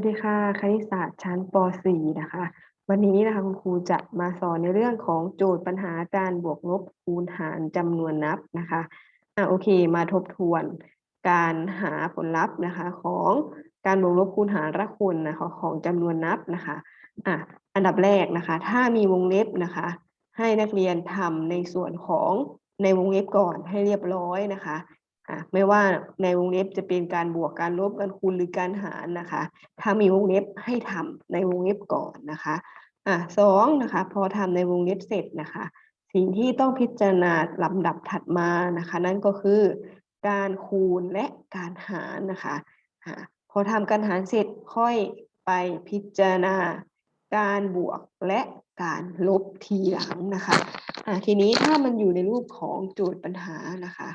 วัสดีค่ะ คณิตศาสตร์ชั้นป .4 นะคะ วันนี้นะคะคุณครูจะมาสอนในเรื่องของโจทย์ปัญหาการบวกลบคูณหารจำนวนนับนะคะอะโอเค มาทบทวนการหาผลลัพธ์นะคะของการบวกลบคูณหารละคนนะคะของจำนวนนับนะคะอะอันดับแรกนะคะ ถ้ามีวงเล็บนะคะ ให้นักเรียนทำในส่วนของในวงเล็บก่อนให้เรียบร้อยนะคะ อะไม่ว่าในวงเล็บจะเป็นการบวกการลบการคูณหรือการหารนะคะ ถ้ามีวงเล็บให้ทำในวงเล็บก่อนนะคะอะสองนะคะพอทำในวงเล็บเสร็จนะคะ สิ่งที่ต้องพิจารณาลำดับถัดมานะคะ นั่นก็คือการคูณและการหารนะคะอะพอทำการหารเสร็จค่อยไปพิจารณาการบวกและการลบทีหลังนะคะอะทีนี้ถ้ามันอยู่ในรูปของโจทย์ปัญหานะคะ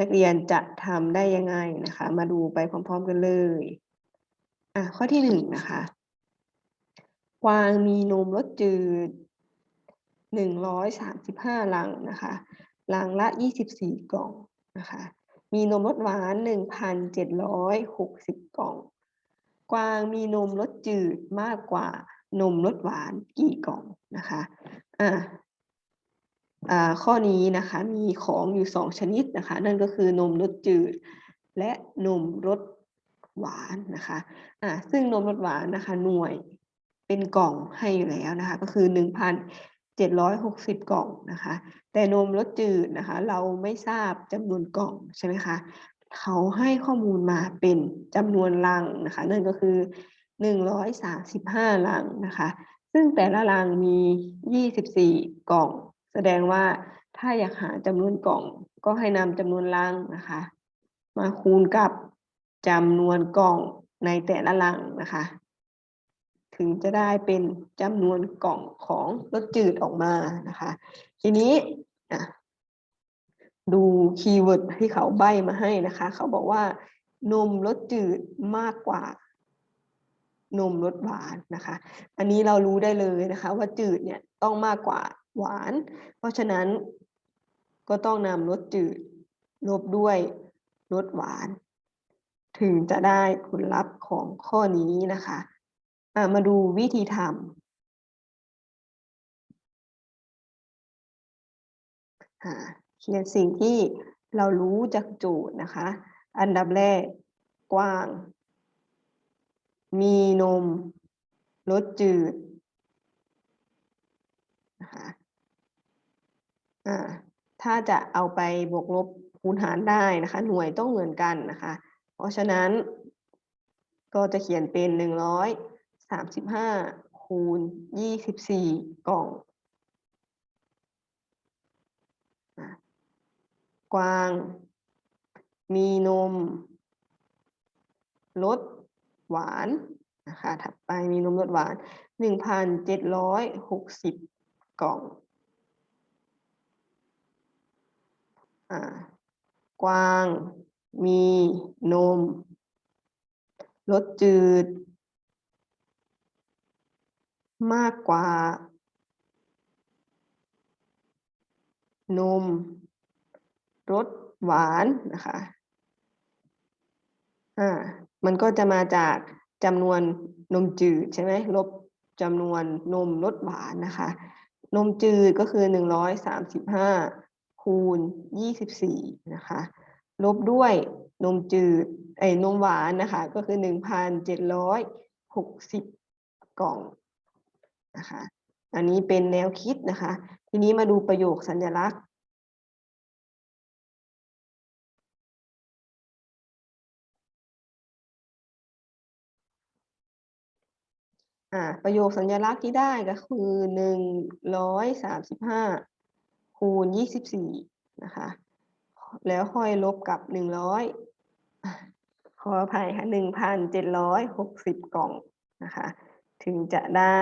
นักเรียนจะทำได้ยังไงนะคะ มาดูไปพร้อมๆกันเลยอะข้อที่หนึ่งนะคะกวางมีนมรสจืดหนึ่งร้อยสามสิบห้าลังนะคะลังละยี่สิบสี่กล่องนะคะ มีนมรสหวานหนึ่งพันเจ็ดร้อยหกสิบกล่อง กวางมีนมรสจืดมากกว่านมรสหวานกี่กล่องนะคะ อะอ่า ข้อนี้นะคะมีของอยู่สองชนิดนะคะ นั่นก็คือนมรสจืด และนมรสหวานนะคะอ่าซึ่งนมรสหวานนะคะหน่วยเป็นกล่องให้อยู่แล้วนะคะ ก็คือหนึ่งพันเจ็ดร้อยหกสิบกล่องนะคะ แต่นมรสจืดนะคะ เราไม่ทราบจำนวนกล่องใช่ไหมคะเขาให้ข้อมูลมาเป็นจำนวนลังนะคะ นั่นก็คือหนึ่งร้อยสามสิบห้าลังนะคะ ซึ่งแต่ละลังมียี่สิบสี่กล่อง ดงว่าถ้าอยากหาจำนวนกล่อง ก็ให้นำจำนวนลังนะคะ มาคูณกับจำนวนกล่องในแต่ละลังนะคะ ถึงจะได้เป็นจำนวนกล่องของรสจืดออกมานะคะ ทีนี้ดูคีย์เวิร์ดที่เขาใบมาให้นะคะ เขาบอกว่านมรสจืดมากกว่านมรสหวานนะคะ อันนี้เรารู้ได้เลยนะคะ ว่าจืดเนี่ยต้องมากกว่า หวาน เพราะฉะนั้นก็ต้องนำรสจืดลบด้วยรสหวาน ถึงจะได้ผลลัพธ์ของข้อนี้นะคะะมาดูวิธีทำเขียนสิ่งที่เรารู้จากโจทย์นะคะ อันดับแรกกว้าง มีนมรสจืดนะคะ ถ้าจะเอาไปบวกลบคูณหารได้นะคะ หน่วยต้องเหมือนกันนะคะ เพราะฉะนั้นก็จะเขียนเป็นหนึ่งร้อยสามสิบห้าคูณยี่สิบสี่กล่อง กวาง มีนมรสหวานนะคะถัดไปมีนมรสหวานหนึ่งพันเจ็ดร้อยหกสิบกล่องอ่า กวาง มีนมรสจืด มากกว่า นมรสหวานนะคะ อ่า มันก็จะมาจากจำนวนนมจืดใช่ไหมลบจำนวนนมรสหวานนะคะ นมจืดก็คือหนึ่งร้อยสามสิบห้า คูณยี่สิบสี่นะคะ ลบด้วยนมจืดไอ้นมหวานนะคะ ก็คือหนึ่งพันเจ็ดร้อยหกล่องนะคะ อันนี้เป็นแนวคิดนะคะ ทีนี้มาดูประโยคสัญลักษณ์อ่าประโยคสัญลักษณ์ที่ได้ก็คือหนึ่งร้อยสามสิบห้า คูณยี่สิบสี่นะคะ แล้วค่อยลบกับหนึ่งร้อยขออภัยค่ะหนึ่งพันเจ็ดร้อยหกสิบกล่องนะคะ ถึงจะได้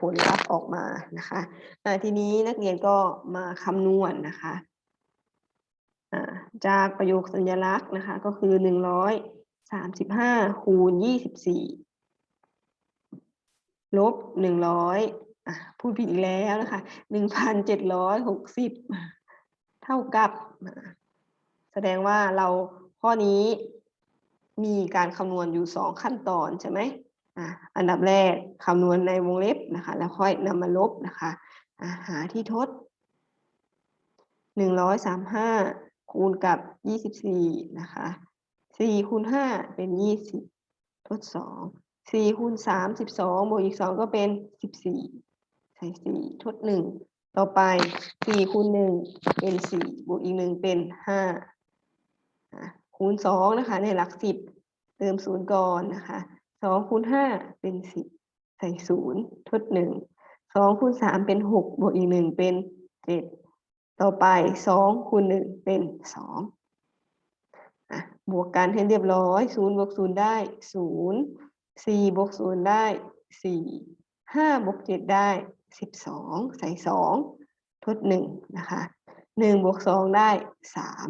ผลลัพธ์ออกมานะคะอ่าทีนี้นักเรียนก็มาคำนวณนะคะจากประโยคสัญลักษณ์นะคะ ก็คือหนึ่งร้อยสามสิบห้าคูณยี่สิบสี่ลบหนึ่งร้อย พูดผิดอีกแล้วนะคะหนึ่งพันเจ็ดร้อยหกสิบเท่ากับ แสดงว่าเราข้อนี้มีการคำนวณอยู่สองขั้นตอนใช่ไหมอะอันดับแรกคำนวณในวงเล็บนะคะ แล้วค่อยนำมาลบนะคะอะหาที่ทดหนึ่งร้อยสามห้าคูณกับยี่สิบสี่นะคะสี่คูณห้าเป็นยี่สิบทดสองสี่คูณสามสิบสองบวกอีกสองก็เป็นสิบสี่ ใส่สี่ทดหนึ่งต่อไปสี่คูณหนึ่งเป็นสี่บวกอีกหนึ่งเป็นห้าคูณสองนะคะ ในหลักสิบเติมศูนย์ก่อนนะคะสองคูณห้าเป็นสิบใส่ศูนย์ทดหนึ่งสองคูณสามเป็นหกบวกอีกหนึ่งเป็นเจ็ดต่อไปสองคูณหนึ่งเป็นสองบวกกันให้เรียบร้อยศูนย์บวกศูนย์ได้ศูนย์สี่บวกศูนย์ได้สี่ห้าบวกเจ็ดได้ สิบสองใส่สองทดหนึ่งนะคะหนึ่งบวกสองได้สาม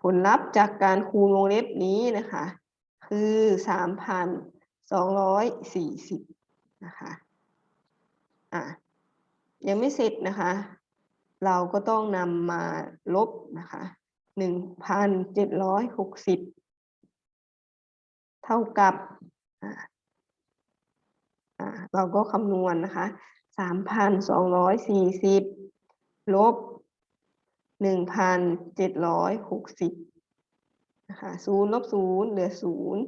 ผลลัพธ์จากการคูณวงเล็บนี้นะคะ คือสามพันสองร้อยสี่สิบนะคะอะยังไม่เสร็จนะคะ เราก็ต้องนำมาลบนะคะหนึ่งพันเจ็ดร้อยหกสิบเท่ากับอะอะ เราก็คำนวณนะคะสามพันสองร้อยสี่สิบลบหนึ่งพันเจ็ดร้อยหกสิบนะคะศูนย์ลบศูนย์เหลือศูนย์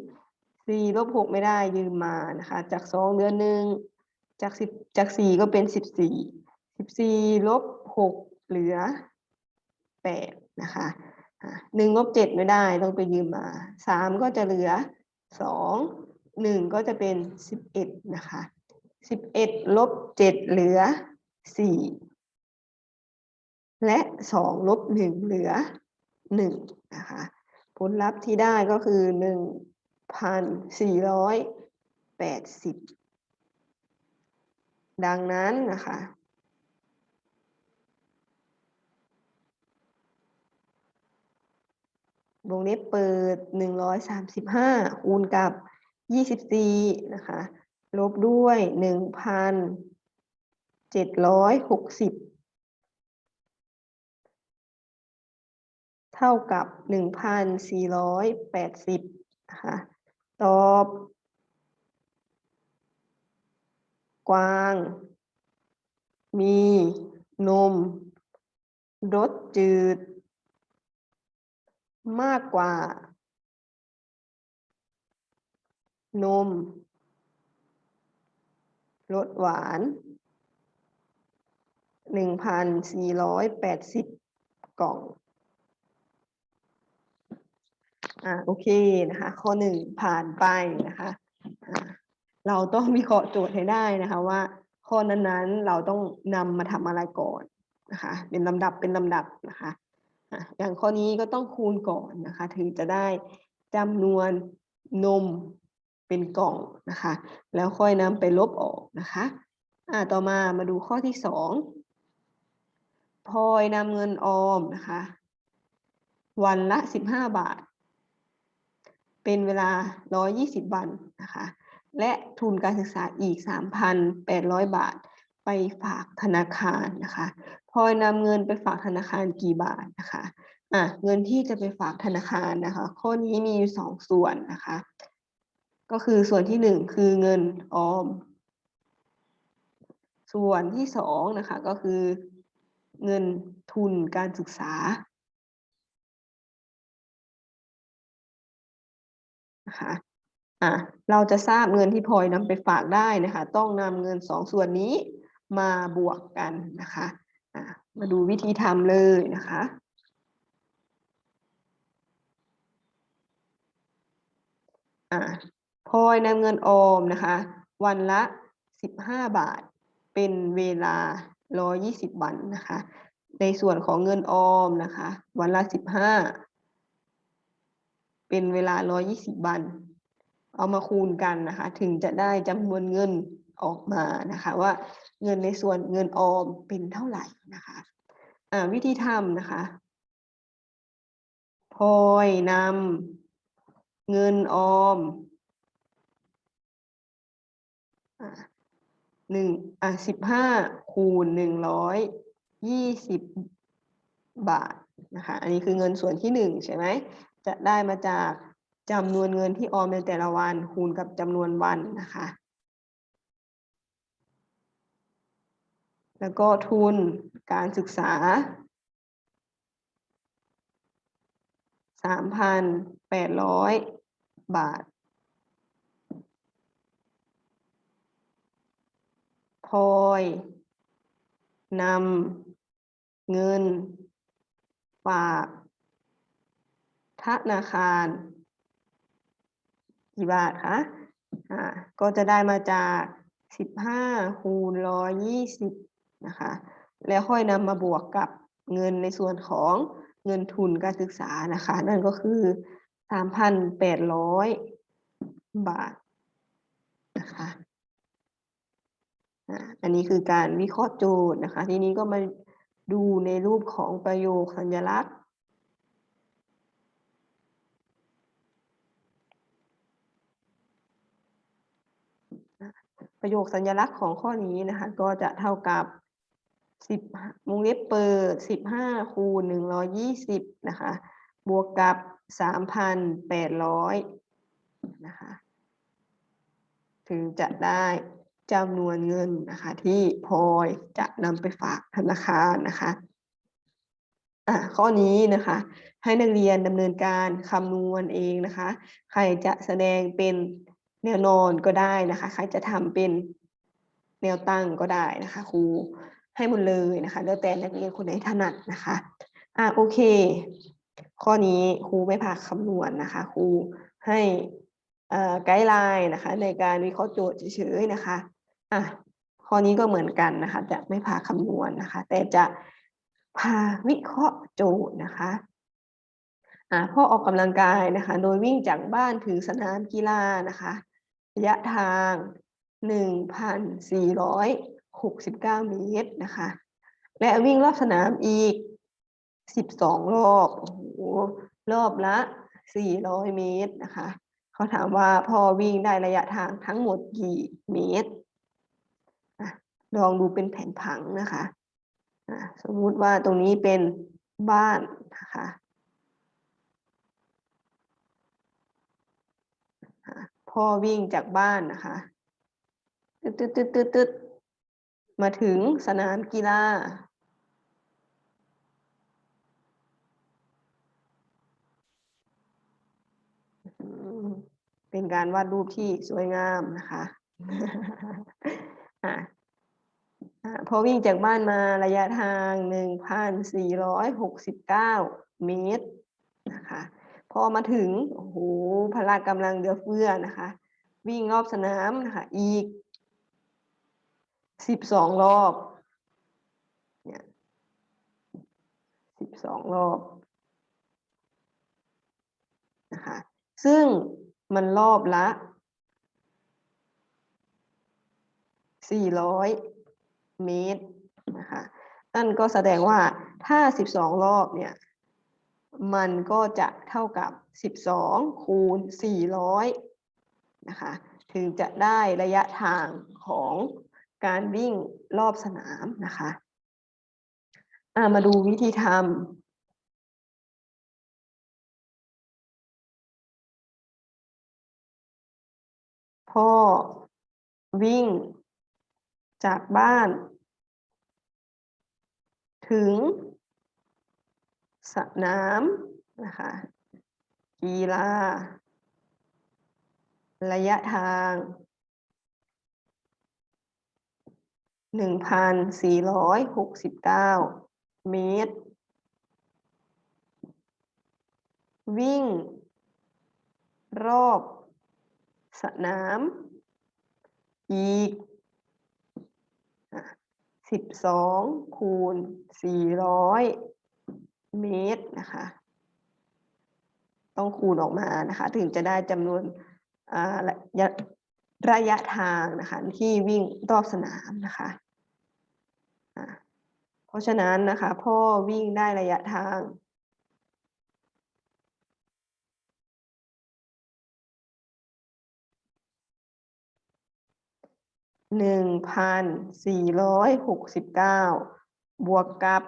สี่ลบหกไม่ได้ยืมมานะคะ จากสองเหลือหนึ่งจากสิบจากสี่ก็เป็นสิบสี่สิบสี่ลบหกเหลือแปดนะคะอะหนึ่งลบเจ็ดไม่ได้ต้องไปยืมมาสามก็จะเหลือสอง หนึ่งก็จะเป็นสิบเอ็ดนะคะสิบเอ็ดลบเจ็ดเหลือสี่และสองลบหนึ่งเหลือหนึ่งนะคะผลลัพธ์ที่ได้ก็คือหนึ่งพันสี่ร้อยแปดสิบดังนั้นนะคะวงเล็บเปิดหนึ่งร้อยสามสิบห้าคูณกับ ยี่สิบสี่นะคะ ลบด้วยหนึ่งพันเจ็ดร้อยหกสิบเท่ากับหนึ่งพันสี่ร้อยแปดสิบนะคะตอบ กวาง มีนมรสจืด มากกว่า นมรสหวานหนึ่งพันสี่ร้อยแปดสิบกล่อง อ่าโอเคนะคะ ข้อหนึ่งผ่านไปนะคะอ่าเราต้องวิเคราะห์โจทย์ให้ได้นะคะว่า ข้อนั้นๆเราต้องนำมาทำอะไรก่อนนะคะ เป็นลำดับเป็นลำดับนะคะอะอย่างข้อนี้ก็ต้องคูณก่อนนะคะ ถึงจะได้จำนวนนม เป็นกล่องนะคะ แล้วค่อยนำไปลบออกนะคะอ่าต่อมามาดูข้อที่สองพลอยนำเงินออมนะคะ วันละสิบห้าบาท เป็นเวลา120วันนะคะ และทุนการศึกษาอีก3,800บาทไปฝากธนาคารนะคะพลอยนำเงินไปฝากธนาคารกี่บาทนะคะอะเงินที่จะไปฝากธนาคารนะคะ ข้อนี้มีอยู่สองส่วนนะคะ ก็คือส่วนที่หนึ่งคือเงินออม ส่วนที่สองนะคะก็คือเงินทุนการศึกษานะคะอะเราจะทราบเงินที่พลอยนำไปฝากได้นะคะ ต้องนำเงินสองส่วนนี้มาบวกกันนะคะอะมาดูวิธีทำเลยนะคะอะ พลอยนำเงินออมนะคะ วันละสิบห้าบาท เป็นเวลาร้อยี่สิบวันนะคะ ในส่วนของเงินออมนะคะ วันละสิบห้าเป็นเวลา 120 วัน เอามาคูณกันนะคะ ถึงจะได้จำนวนเงินออกมานะคะว่าเงินในส่วนเงินออมเป็นเท่าไหร่นะคะอ่าวิธีทำนะคะพลอยนำเงินออม หนึ่งอ่าสิบห้าคูณหนึ่งร้อยยี่สิบบาทนะคะ อันนี้คือเงินส่วนที่หนึ่งใช่ไหม จะได้มาจากจำนวนเงินที่ออมในแต่ละวันคูณกับจำนวนวันนะคะ แล้วก็ทุนการศึกษาสามพันแปดร้อยบาท พลอยนำเงิน ฝากธนาคาร กี่บาทคะอ่าก็จะได้มาจากสิบห้าคูณร้อยยี่สิบนะคะ แล้วค่อยนำมาบวกกับเงินในส่วนของเงินทุนการศึกษานะคะ นั่นก็คือสามพันแปดร้อยบาทนะคะ อันนี้คือการวิเคราะห์โจทย์นะคะ ทีนี้ก็มาดูในรูปของประโยคสัญลักษณ์ ประโยคสัญลักษณ์ของข้อนี้นะคะ ก็จะเท่ากับสิบวงเล็บเปิดสิบห้าคูณหนึ่งร้อยี่สิบนะคะ บวกกับสามพันแปดร้อยนะคะ ถึงจะได้ จำนวนเงินนะคะที่พลอยจะนำไปฝากธนาคารนะคะอะข้อนี้นะคะ ให้นักเรียนดำเนินการคำนวณเองนะคะ ใครจะแสดงเป็นแนวนอนก็ได้นะคะ ใครจะทำเป็นแนวตั้งก็ได้นะคะครูให้หมดเลยนะคะแล้วแต่นักเรียนคนไหนถนัดนะคะอะโอเค ข้อนี้ครูไม่พาคำนวณนะคะครูให้อ่อไกด์ไลน์นะคะในการวิเคราะห์โจทย์เฉยๆนะคะ อะข้อนี้ก็เหมือนกันนะคะ จะไม่พาคำนวณนะคะ แต่จะพาวิเคราะห์โจทย์นะคะอ่าพ่อออกกำลังกายนะคะ โดยวิ่งจากบ้านถึงสนามกีฬานะคะระยะทาง 1,469 เมตรนะคะ และวิ่งรอบสนามอีก 12 รอบโอ้โหรอบละ 400 เมตรนะคะ เขาถามว่าพ่อวิ่งได้ระยะทางทั้งหมดกี่เมตร ลองดูเป็นแผนผังนะคะสมมุติว่าตรงนี้เป็นบ้านนะคะพ่อวิ่งจากบ้านนะคะตึ๊ดตึ๊ดตึ๊ดตึ๊ดตึ๊ดมาถึงสนามกีฬาเป็นการวาดรูปที่สวยงามนะคะ พอวิ่งจากบ้านมาระยะทางหนึ่งพันสี่ร้อยหกสิบเก้าเมตรนะคะ พอมาถึง โอ้โห พละกำลังเดือเฟือนะคะ วิ่งรอบสนามนะคะ อีกสิบสองรอบ เนี่ยสิบสองรอบนะคะ ซึ่งมันรอบละสี่ร้อย เมตรนะคะนั่นก็แสดงว่าถ้าสิบสองรอบเนี่ย มันก็จะเท่ากับ 12 คูณ 400 นะคะ ถึงจะได้ระยะทางของการวิ่งรอบสนามนะคะะมาดูวิธีทำพ่อวิ่ง จากบ้าน ถึงสนามนะคะกีฬา ระยะทาง1,469เมตร วิ่ง รอบ สนาม อีก สิบสองคูณสี่ร้อยเมตรนะคะ ต้องคูณออกมานะคะ ถึงจะได้จำนวนระยะระยะทางนะคะที่วิ่งรอบสนามนะคะะเพราะฉะนั้นนะคะพ่อวิ่งได้ระยะทาง หนึ่งพันสี่ร้อยหกสิบเก้าบวกกับ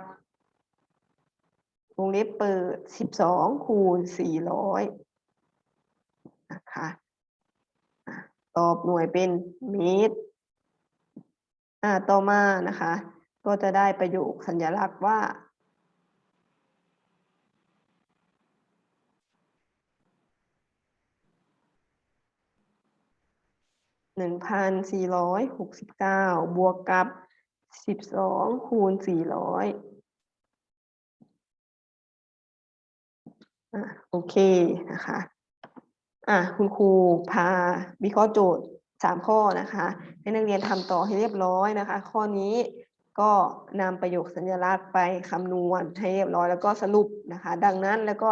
วงเล็บเปิดสิบสองคูณสี่ร้อยนะคะตอบหน่วยเป็นเมตรต่อมานะคะ ก็จะได้ประโยคสัญลักษณ์ว่า หนึ่งพันสี่ร้อยหกสิบเก้าบวกกับสิบสองคูณสี่ร้อยอะโอเคนะคะ อะคุณครูพาวิเคราะห์โจทย์สามข้อนะคะ ให้นักเรียนทำต่อให้เรียบร้อยนะคะ ข้อนี้ก็นำประโยคสัญลักษณ์ไปคำนวณให้เรียบร้อยแล้วก็สรุปนะคะ ดังนั้นแล้วก็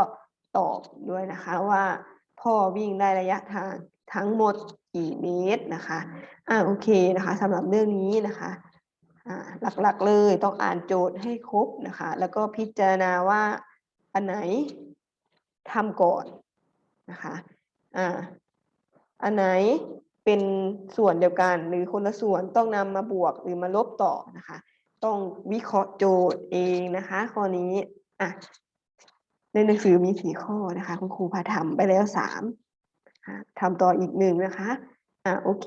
ตอบด้วยนะคะว่าพ่อวิ่งได้ระยะทางทั้งหมด กี่เมตรนะคะอ่าโอเคนะคะสำหรับเรื่องนี้นะคะอ่าหลักๆเลยต้องอ่านโจทย์ให้ครบนะคะ แล้วก็พิจารณาว่าอันไหนทำก่อนนะคะอ่าอันไหนเป็นส่วนเดียวกัน หรือคนละส่วนต้องนำมาบวกหรือมาลบต่อนะคะ ต้องวิเคราะห์โจทย์เองนะคะข้อนี้อะในหนังสือมีสี่ข้อนะคะ คุณครูพาทำไปแล้วสาม ทำต่ออีกหนึ่งนะคะอ่าโอเค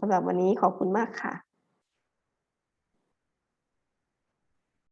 สำหรับวันนี้ขอบคุณมากค่ะ